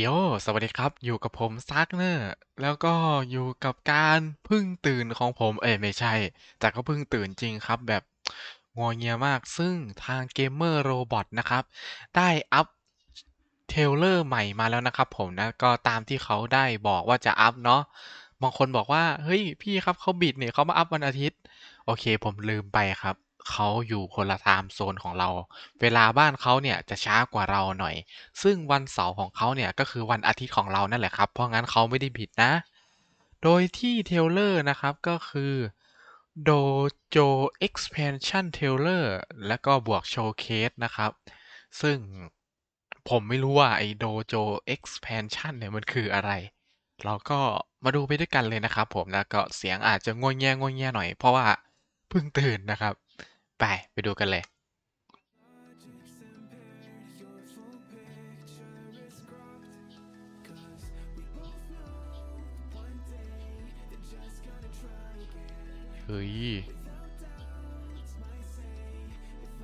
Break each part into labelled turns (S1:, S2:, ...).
S1: โย สวัสดีครับ อยู่กับผมซักเนอร์แล้วก็อยู่กับการเพิ่งตื่นของผม เอ้ยไม่ใช่ แต่ก็เพิ่งตื่นจริงครับ แบบงัวเงียมาก ซึ่งทาง Gamer Robot นะครับ ได้อัปเทเลอร์ใหม่มาแล้วนะครับผมนะ ก็ตามที่เขาได้บอกว่าจะอัปเนาะ บางคนบอกว่า เฮ้ยพี่ครับเขาบิดเนี่ยเขามาอัปวันอาทิตย์ โอเคผมลืมไปครับ เขาอยู่คนละไทม์โซนของเรา เวลาบ้านเขาเนี่ยจะช้ากว่าเราหน่อย ซึ่งวันเสาร์ของเขาเนี่ยก็คือวันอาทิตย์ของเรานั่นแหละครับ เพราะงั้นเขาไม่ได้ผิดนะ โดยที่เทเลอร์นะครับก็คือ Dojo Expansion Trailer แล้วก็บวกโชว์เคสนะครับ ซึ่งผมไม่รู้ว่าไอ้ Dojo Expansion เนี่ยมันคืออะไร เราก็มาดูไปด้วยกันเลยนะครับผมนะก็เสียงอาจจะง่วงแง่ง่วงแง่หน่อยเพราะว่าเพิ่งตื่นนะครับ ไป ไปดูกันเลย เฮ้ย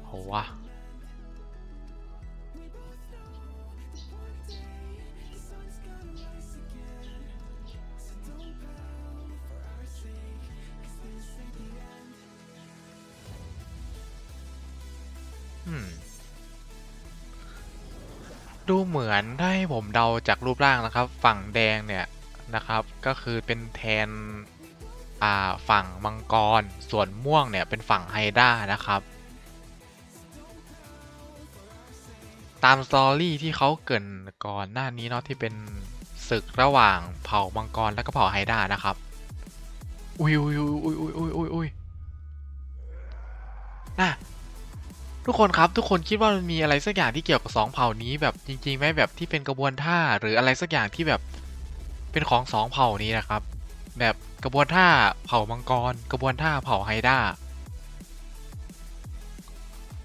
S1: โหวะ ดูเหมือนถ้าให้ผมเดาจากรูปร่างนะครับ ฝั่งแดงเนี่ยนะครับ ก็คือเป็นแทนฝั่งมังกร ส่วนม่วงเนี่ยเป็นฝั่งไฮด้านะครับ ตามสตอรี่ที่เขาเกินก่อนหน้านี้เนาะที่เป็นศึกระหว่างเผ่ามังกรและก็เผ่าไฮด้านะครับ อุ้ยอุ้ยอุ้ยอุ้ยอุ้ยอุ้ยอุ้ยน่ะ ทุกคนครับทุกคนคิดว่ามันมีอะไรสักอย่างที่เกี่ยวกับสองเผ่านี้แบบจริงๆไหมแบบที่เป็นกระบวนท่าหรืออะไรสักอย่างที่แบบเป็นของสองเผ่านี้นะครับ แบบกระบวนท่าเผ่ามังกร กระบวนท่าเผ่าไฮด้า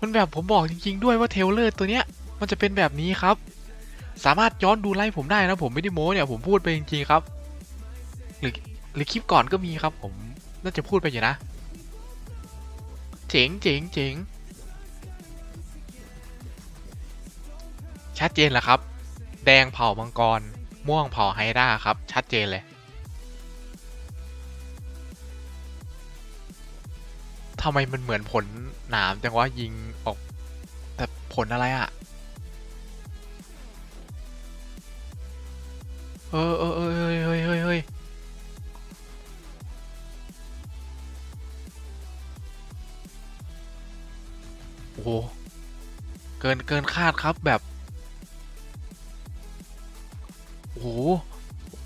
S1: มันแบบผมบอกจริง ๆ ด้วยว่าเทเลอร์ตัวเนี้ยมันจะเป็นแบบนี้ครับ สามารถย้อนดูไลฟ์ผมได้นะผมไม่ได้โม้เนี่ยผมพูดไปจริงๆครับ หรือหรือคลิปก่อนก็มีครับ ผมน่าจะพูดไปอยู่นะ เจ๋งเจ๋งเจ๋ง ชัดเจนแหละครับ แดงเผ่ามังกร ม่วงเผ่าไฮด้าครับ ชัดเจนเลยทำไมมันเหมือนผลหนามจังวะยิงออก แต่ผลอะไรอะ่ะ เออเออเออเฮ้ยเฮ้ยเฮ้ยเฮ้ยโอ้โห เกินเกินคาดครับแบบ ห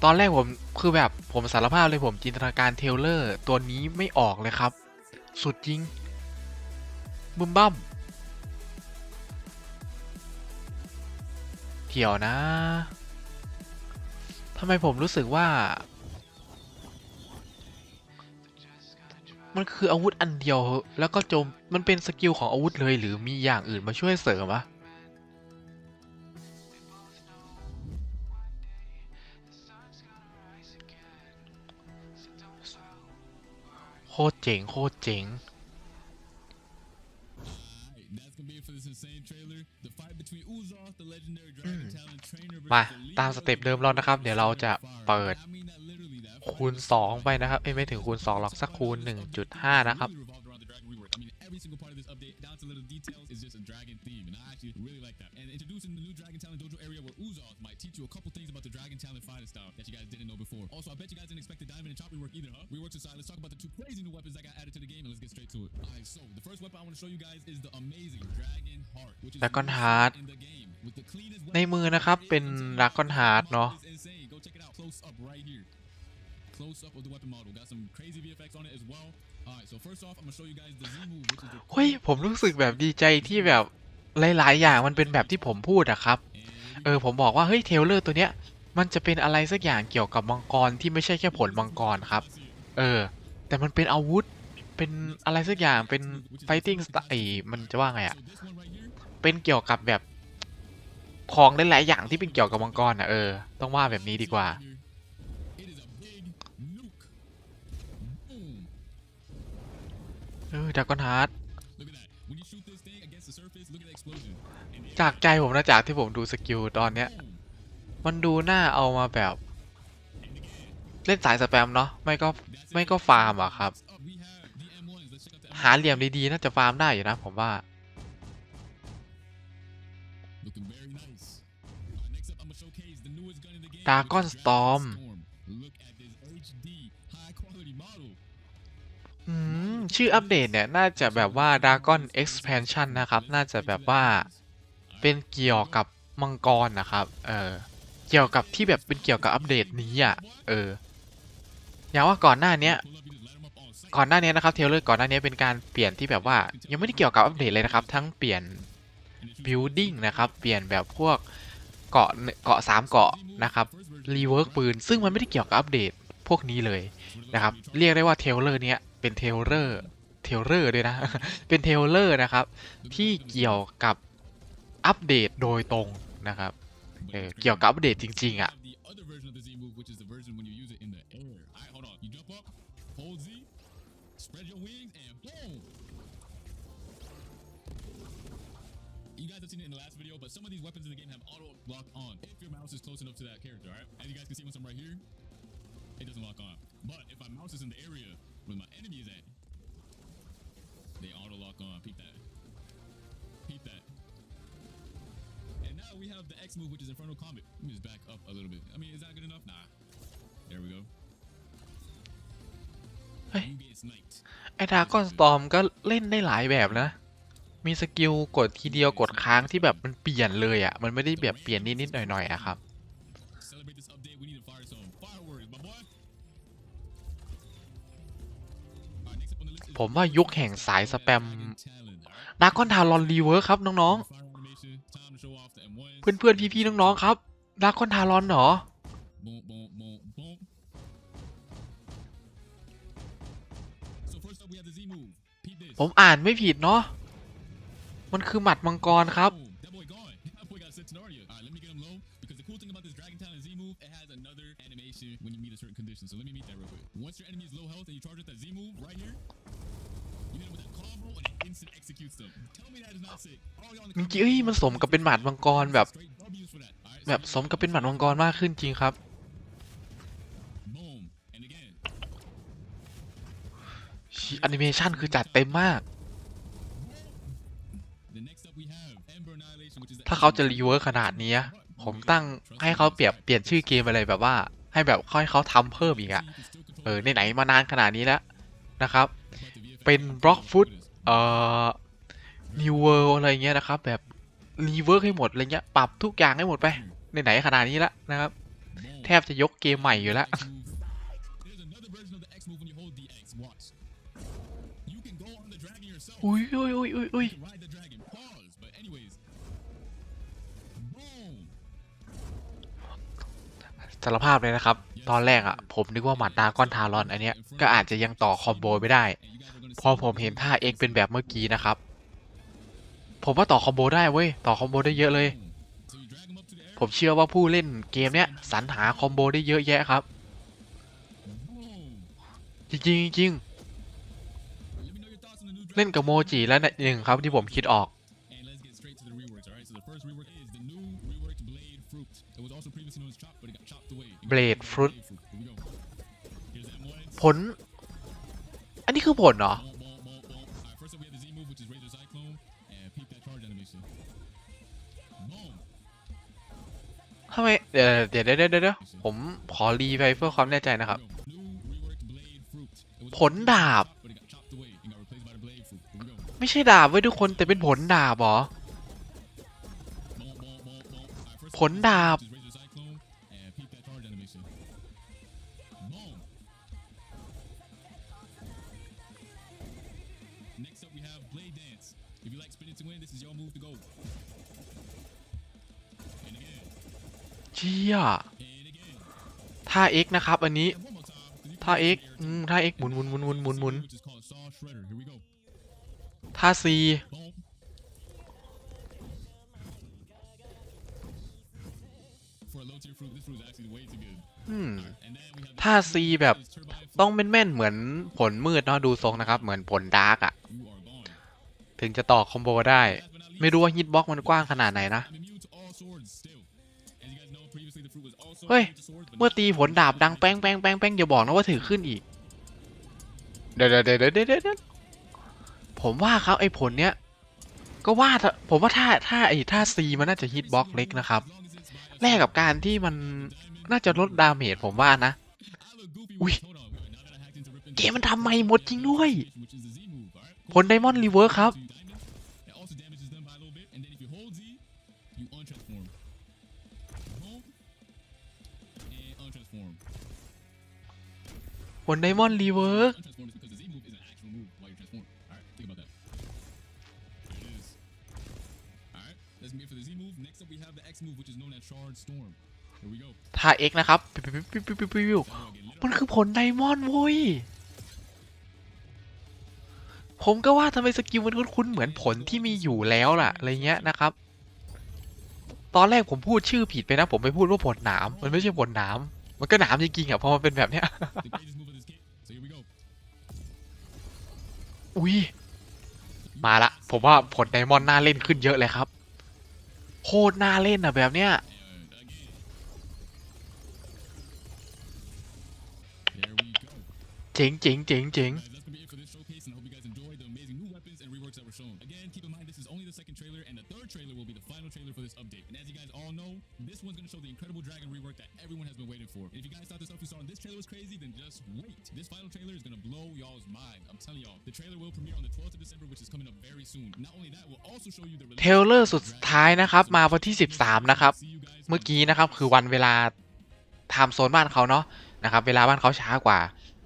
S1: ตอนแรกผมคือแบบผมสารภาพเลยผมจินตนาการเทเลอร์ตัวนี้ไม่ออกเลยครับ สุดจริงบึมบั้มเดี๋ยวนะทำไมผมรู้สึกว่า มันคืออาวุธอันเดียวแล้วก็โจมมันเป็นสกิลของอาวุธเลยหรือมีอย่างอื่นมาช่วยเสริมวะ ตรเจ๋งโคตรเจ๋ง
S2: That's gonna be it for this insane trailer. The fight between Uzoff, the legendary
S1: อืม
S2: Dragon Talon trainer
S1: มา
S2: versus the
S1: ตาม
S2: Leader
S1: สเต็ปเดิมเรานะครับ เดี๋ยวเราจะเปิด
S2: I mean that literally. That
S1: คูณ 2 ไปนะครับเอ้ยไม่ถึงคูณ 2 หรอกสักคูณ 1.5 นะครับ
S2: really revolved around the dragon rework. I mean, every single part of this update, down to little details, is just a dragon theme, and I actually really like that. And introducing the new Dragon Talon Dojo area where Uzoff might teach you a couple things about the Dragon Talon fighting style that you guys didn't know before. Also, I bet you guys didn't expect the diamond and chop rework either, huh? Reworks aside, let's talk about the two crazy new weapons that got added to the game, and let's get straight to it. Alright, so the first weapon I want to show you guys is the amazing Dragon Heart, which is the
S1: Dragon
S2: newest
S1: Heart
S2: sword in the game, with the cleanest
S1: ใน
S2: weapon
S1: มือนะครับ เป็นดราก้อนฮาร์ดเนาะ
S2: is insane. Go check it out. Close up right here. Close up of the weapon model. Got some crazy VFX on it as well. Alright, so first off, I'm gonna show you guys the Z move, which is the
S1: เฮ้ยผมรู้สึกแบบดีใจที่แบบหลาย ๆ อย่างมันเป็นแบบที่ผมพูดอะครับ เออผมบอกว่าเฮ้ยเทรลเลอร์ตัวเนี้ยมันจะเป็นอะไรสักอย่างเกี่ยวกับมังกรที่ไม่ใช่แค่ผลมังกรครับ เออ แต่มันเป็นอาวุธเป็นอะไรสักอย่างเป็น fighting style ไอ้มันจะว่าไงอะ
S2: So this one right here,
S1: เป็นเกี่ยวกับแบบของหลายๆอย่างที่เป็นเกี่ยวกับมังกรอะเออต้องว่าแบบนี้ดีกว่า เออดราก้อนฮาร์ด
S2: Look at that. When you shoot this thing against the surface, look at the explosion. And
S1: จากใจผมนะจากที่ผมดูสกิลตอนเนี้ย
S2: boom.
S1: มันดูน่าเอามาแบบ เล่นสายสแปมเนาะไม่ก็ไม่ก็ฟาร์มอะครับ
S2: We have the M1s. Let's check out the
S1: หาเหลี่ยมดีๆน่าจะฟาร์มได้อยู่นะผมว่า
S2: Looking very nice. Uh, next up, I'm gonna showcase
S1: อืมชื่ออัปเดตเนี่ย น่าจะแบบว่า Dragon Expansion นะครับ น่าจะแบบว่าเป็นเกี่ยวกับมังกรนะครับ เออ เกี่ยวกับที่แบบเป็นเกี่ยวกับอัปเดตนี้อะ เออ อย่างว่าก่อนหน้าเนี้ย ก่อนหน้านี้นะครับเทเลอร์ก่อนหน้านี้เป็นการเปลี่ยนที่แบบว่า ยังไม่ได้เกี่ยวกับอัปเดตเลยนะครับ ทั้งเปลี่ยน
S2: And if you
S1: building นะครับ เปลี่ยนแบบพวกเกาะเกาะสามเกาะนะครับ รีเวิร์กปืน ซึ่งมันไม่ได้เกี่ยวกับอัปเดตพวกนี้เลยนะครับ เรียกได้ว่าเทเลอร์เนี้ย เป็นเทเลอร์เทเลอร์ด้วยนะ เป็นเทเลอร์นะครับ ที่เกี่ยวกับอัปเดตโดยตรงนะครับเกี่ยวกับอัปเดตจริงๆอะ
S2: เ where my enemy is at, they auto lock on. Peep that. Peep that. And now we have the X move, which is Infernal Comet. Let me just back up a little bit. I mean, is that good enough? Nah. There we go.
S1: Hey.
S2: You get sniped.
S1: ไอ้ดากอนสตอมก็เล่นได้หลายแบบนะ มีสกิลกดทีเดียวกดค้างที่แบบมันเปลี่ยนเลยอะ มันไม่ได้แบบเปลี่ยนนิดๆหน่อยๆอะครับ
S2: Celebrate this update. We need to fire some fireworks, my boy.
S1: ผมว่ายุคแห่งสายสแปมดากอนทารอนรีเวิร์ครับน้องๆ เพื่อนๆ พี่ๆ น้องๆ ครับดากอนทารอนเหรอ ผมอ่านไม่ผิดเนาะ มันคือหมัดมังกรครับ
S2: animation when you meet a certain condition. So let me meet that real quick. Once your enemy is low health and you charge with that Z move right here, you hit him with that combo and it instant executes them. Tell me that is not sick. All y'all in the
S1: จ
S2: comments
S1: ริงๆเอ้ยมันสมกับเป็นหมัดมังกรแบบ
S2: straight W's for that. Alright,
S1: แบบ
S2: so
S1: สมกับเป็นหมัดมังกรมากขึ้นจริงครับ
S2: boom. And again.
S1: แอนิเมชันคือจัดเต็มมาก
S2: The next up we have Ember Annihilation, which is the
S1: ถ้าเขาจะรีเวิร์ขนาดนี้ ผมตั้งให้เขาเปรียบเปลี่ยนชื่อเกมอะไรแบบว่า ให้แบบให้เขาทำเพิ่มอีกอะเออไหนๆมานานขนาดนี้แล้วนะครับ เป็นบล็อกฟุตเอ่อนิวเวิลอะไรเงี้ยนะครับ แบบรีเวิร์กให้หมดอะไรเงี้ยปรับทุกอย่างให้หมดไปไหนๆขนาดนี้แล้วนะครับ แทบจะยกเกมใหม่อยู่แล้ว
S2: There's another version of the X move when you hold the X. Watch. You can go on the dragon yourself.
S1: อุ้ยอุ้ยอุ้ยอุ้ยอุ้ย สารภาพเลยนะครับ ตอนแรกอะผมนึกว่าหมัดดาก้อนทารอนอันเนี้ยก็อาจจะยังต่อคอมโบไม่ได้ พอผมเห็นท่าเอ็กเป็นแบบเมื่อกี้นะครับ ผมว่าต่อคอมโบได้เว้ย ต่อคอมโบได้เยอะเลย ผมเชื่อว่าผู้เล่นเกมเนี้ยสรรหาคอมโบได้เยอะแยะครับ จริงจริงเล่นกับโมจิแล้วหนึ่งครับที่ผมคิดออก
S2: Fruit. Here we go. Here's the M1s.
S1: ผล อันนี้คือผลเหรอ
S2: Boom, boom, boom, boom. Alright, first up we have the Z move, which is Razor Cyclone. And peep that charge animation. Boom.
S1: ทำไมเดี๋ยวเดี๋ยวเดี๋ยวเดี๋ยวเดี๋ยวผมขอรีไปเพื่อความแน่ใจนะครับ
S2: Here we go. New reworked Blade Fruit. It was
S1: ผลดาบ
S2: Chop, but it got chopped away and got replaced by the Blade Fruit. Here we go.
S1: ไม่ใช่ดาบไว้ยทุกคนแต่เป็นผลดาบเหรอ
S2: Boom, boom, boom, boom. Alright, first up
S1: ผลดาบ
S2: Next up, we have Blade Dance. If you like spinning to win, this is your move to go. And again,
S1: เชี่ย
S2: and again.
S1: ท่า X นะครับ อันนี้
S2: And one more time. 'cause you
S1: ท่า
S2: can
S1: X
S2: do it
S1: อื
S2: in
S1: ม
S2: air
S1: ท่า
S2: too.
S1: X หมุนหมุนหมุนหมุนหมุนหมุน
S2: Which is called Saw Shredder. Here we go.
S1: ท่า C
S2: Boom. For a low tier fruit, this fruit is actually way too good.
S1: อืม
S2: And then we have the
S1: ท่า C แบบ
S2: Turbine Fruit.
S1: ต้องแม่นๆเหมือนผลมืดเนาะดูทรงนะครับ เหมือนผลดาร์กอะ
S2: You are gone.
S1: ถึงจะต่อคอมโบได้ ไม่รู้ว่าฮิตบ็อกมันกว้างขนาดไหนนะ เฮ้ย เมื่อตีผลดาบดังแป้งแป้งแป้งแป้งอย่าบอกนะว่าถือขึ้นอีก เดี๋ยวเดี๋ยวเดี๋ยวเดี๋ยวเดี๋ยวผมว่าครับไอ้ผลเนี้ย ก็ว่าผมว่าถ้าถ้าไอ้ถ้าซีมันน่าจะฮิตบล็อกเล็กนะครับ แลกกับการที่มันน่าจะลดดาเมจผมว่านะ อุ้ยเกมมันทำใหม่หมดจริงด้วย ผลไดมอนด์รีเวิร์ครับ
S2: the X move, which is known as Shard Storm. Here we go.
S1: ท่า X นะครับมันคือผลไดมอนด์เว้ยผมก็ว่าทำไมสกิลมันคุ้นๆเหมือนผลที่มีอยู่แล้วล่ะอะไรเงี้ยนะครับ ตอนแรกผมพูดชื่อผิดไปนะ ผมไปพูดว่าผลหนาม มันไม่ใช่ผลหนาม มันก็หนามจริงๆอะพอมันเป็นแบบเนี้ย อุ้ยมาละ ผมว่าผลไดมอนด์น่าเล่นขึ้นเยอะเลยครับ โคตรน่าเล่นอะแบบเนี้ยเจ๋งเจ๋งเจ๋งเจ๋ง
S2: trailer for this update. And as you guys all know, this one's gonna show the incredible dragon rework that everyone has been waiting for. And if you guys thought the stuff you saw in this trailer was crazy, then just wait. This final trailer is gonna blow y'all's mind. I'm telling y'all, the trailer will premiere on the 12th of December, which is coming up very soon. Not only that, we'll also show you the
S1: เทรลเลอร์สุดท้ายนะครับ มาวันที่ 13 นะครับ
S2: See you guys
S1: เมื่อกี้นะครับคือวันเวลาไทม์โซนบ้านเขาเนาะนะครับ เวลาบ้านเขาช้ากว่า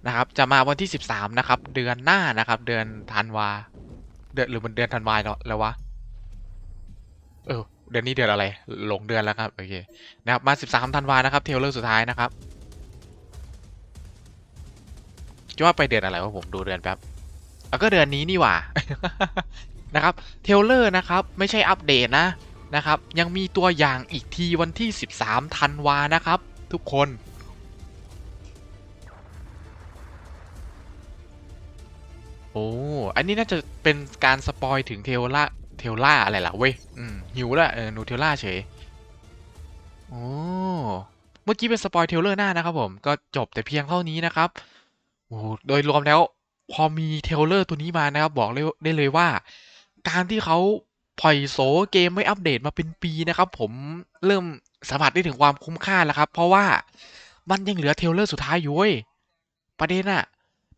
S1: นะครับ จะมาวันที่ 13 นะครับ เดือนหน้านะครับ เดือนธันวา เดือนหรือมันเดือนธันวาเนาะแล้ววะ เออ เดือนนี้เดือนอะไร หลงเดือนแล้วครับ โอเค นะครับ มา 13ธันวานะครับ เทลเลอร์สุดท้ายนะครับจะว่าไปเดือนอะไรวะผมดูเดือนแป๊บเอาก็เดือนนี้นี่หว่า นะครับ เทลเลอร์นะครับ ไม่ใช่อัปเดตนะ นะครับ ยังมีตัวอย่างอีกทีวันที่ 13ธันวานะครับ ทุกคนโอ้ อันนี้น่าจะเป็นการสปอยถึงเทลล่า ทลล่าอะไรล่ะเว้ยหิวละเออนูเทลล่าเฉยโอ้เมื่อกี้เป็นสปอยเทลเลอร์หน้านะครับผมก็จบแต่เพียงเท่านี้นะครับโอ้โดยรวมแล้วพอมีเทลเลอร์ตัวนี้มานะครับ บอกได้เลยว่า การที่เขาปล่อยโสเกมไม่อัปเดตมาเป็นปีนะครับ ผมเริ่มสัมผัสได้ถึงความคุ้มค่าแล้วครับ เพราะว่ามันยังเหลือเทลเลอร์สุดท้ายอยู่เว้ยประเด็นอะ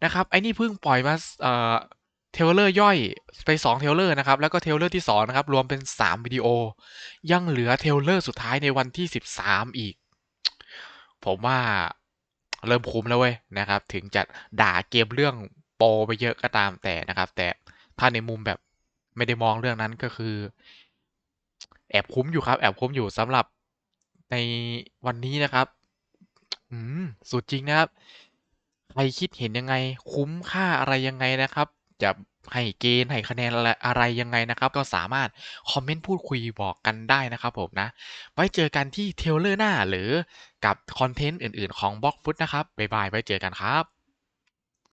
S1: นะครับไอ้นี่เพิ่งปล่อยมาเอ่อ เทเลอร์ย่อยไป2เทเลอร์นะครับ แล้วก็เทเลอร์ที่สองนะครับ รวมเป็น 3 วิดีโอ ยังเหลือเทเลอร์สุดท้ายในวันที่ 13 อีก ผมว่าเริ่มคุ้มแล้วเว้ยนะครับ ถึงจะด่าเกมเรื่องโปไปเยอะก็ตามแต่นะครับ แต่ถ้าในมุมแบบไม่ได้มองเรื่องนั้นก็คือ แอบคุ้มอยู่ครับ แอบคุ้มอยู่สำหรับในวันนี้นะครับ อืมสุดจริงนะครับ ใครคิดเห็นยังไง คุ้มค่าอะไรยังไงนะครับ จะให้เกณฑ์ให้คะแนนอะไรยังไงนะครับ ก็สามารถคอมเมนต์พูดคุยบอกกันได้นะครับผมนะ ไว้เจอกันที่เทเลอร์หน้าหรือกับคอนเทนต์อื่นๆของบล็อกฟุตนะครับบ๊ายบายไว้เจอกันครับ